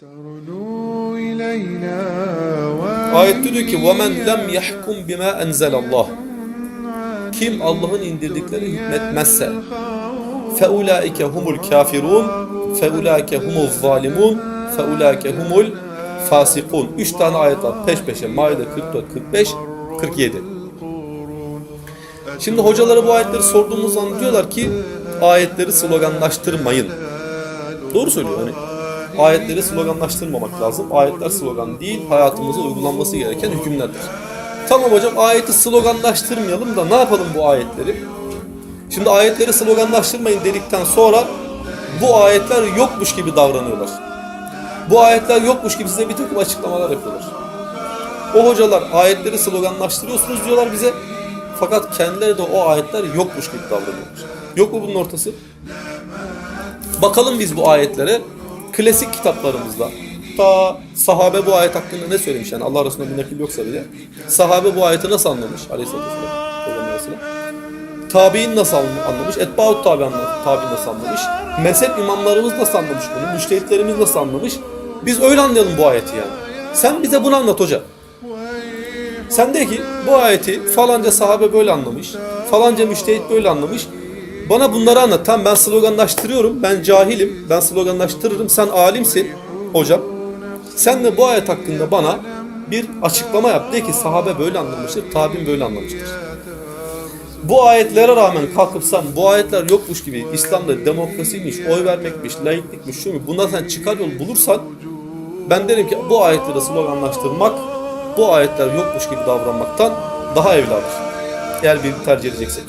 ترنو إلينا Ayette diyor ki وَمَنْ لَمْ يَحْكُمْ بِمَا أَنْزَلَ اللّٰهِ Kim Allah'ın indirdikleri hükmetmezse فَاُولَٰئِكَ هُمُ الْكَافِرُونَ فَاُولَٰئِكَ هُمُ الظَّالِمُونَ فَاُولَٰئِكَ هُمُ الْفَاسِقُونَ Üç tane ayet var peş peşe. Maide 44, 45, 47. Şimdi hocalara bu ayetleri sorduğumuz zaman diyorlar ki ayetleri sloganlaştırmayın. Doğru söylüyor. Hani ayetleri sloganlaştırmamak lazım. Ayetler slogan değil, hayatımıza uygulanması gereken hükümlerdir. Tamam hocam ayeti sloganlaştırmayalım da ne yapalım bu ayetleri? Şimdi ayetleri sloganlaştırmayın dedikten sonra bu ayetler yokmuş gibi davranıyorlar. Bu ayetler yokmuş gibi size bir takım açıklamalar yapıyorlar. O hocalar ayetleri sloganlaştırıyorsunuz diyorlar bize. Fakat kendileri de o ayetler yokmuş gibi davranıyorlar. Yok mu bunun ortası? Bakalım biz bu ayetlere klasik kitaplarımızda ta sahabe bu ayet hakkında ne söylemiş yani Allah Resulü'nde bir nakil yoksa bile sahabe bu ayeti nasıl anlamış aleyhissalatü vesselam. Tabi'in nasıl anlamış, etbaut tabi, tabi nasıl anlamış, mezhep imamlarımız nasıl anlamış bunu, müştehitlerimiz nasıl anlamış. Biz öyle anlayalım bu ayeti yani. Sen bize bunu anlat hoca. Sen de ki bu ayeti falanca sahabe böyle anlamış, falanca müştehit böyle anlamış. Bana bunları anlat. Tamam ben sloganlaştırıyorum, ben cahilim, ben sloganlaştırırım, sen alimsin hocam. Sen de bu ayet hakkında bana bir açıklama yap. De ki sahabe böyle anlamıştır, tabim böyle anlamıştır. Bu ayetlere rağmen kalkıp sen bu ayetler yokmuş gibi İslam'da demokrasiymiş, oy vermekmiş, laiklikmiş, şu mu bundan sen çıkar yol bulursan ben derim ki bu ayetleri sloganlaştırmak bu ayetler yokmuş gibi davranmaktan daha evladır. Eğer bir tercih edeceksek.